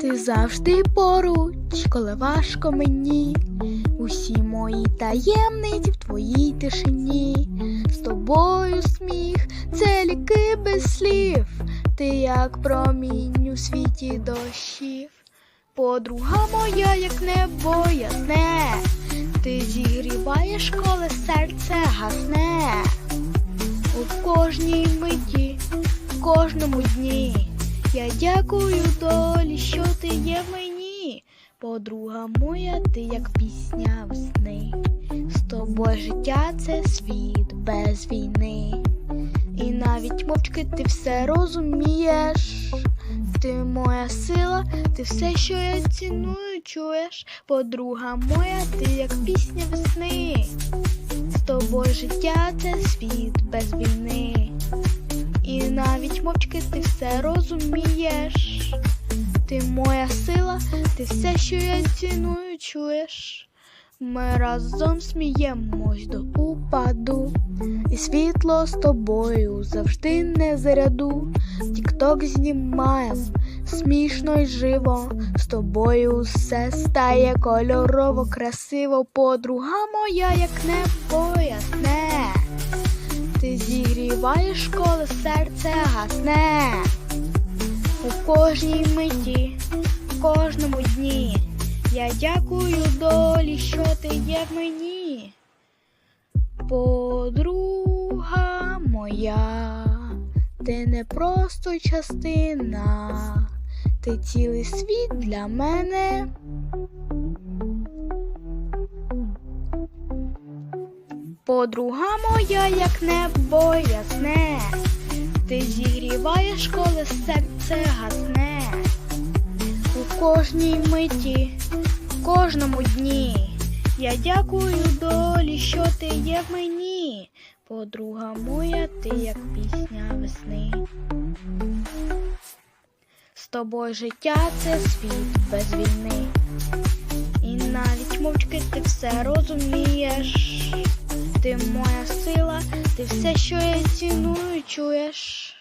Ти завжди поруч, коли важко мені. Усі мої таємниці в твоїй тишині. З тобою сміх, це ліки без слів. Ти як промінь у світі дощів. Подруга моя, як небо ясне. Ти зігріваєш, коли серце гасне. У кожній миті, в кожному дні. Я дякую долі, що ти є мені. Подруга моя, ти як пісня весни. З тобою життя це світ без війни. І навіть мовчки ти все розумієш. Ти моя сила, ти все, що я ціную, чуєш. Подруга моя, ти як пісня весни. З тобою життя це світ без війни. І навіть мовчки ти все розумієш. Ти моя сила, ти все, що я ціную, чуєш. Ми разом сміємось до упаду, і світло з тобою завжди не заряду. Тікток знімаєм, смішно й живо. З тобою все стає кольорово, красиво. Подруга моя, як небо зігріваєш, коли серце гасне. У кожній миті, в кожному дні. Я дякую долі, що ти є в мені. Подруга моя, ти не просто частина, ти цілий світ для мене. Подруга моя, як небо ясне, ти зігріваєш, коли серце гасне. У кожній миті, в кожному дні. Я дякую долі, що ти є в мені. Подруга моя, ти як пісня весни. З тобою життя це світ без війни. І навіть мовчки ти все розумієш. Все, що я ціную, чуєш.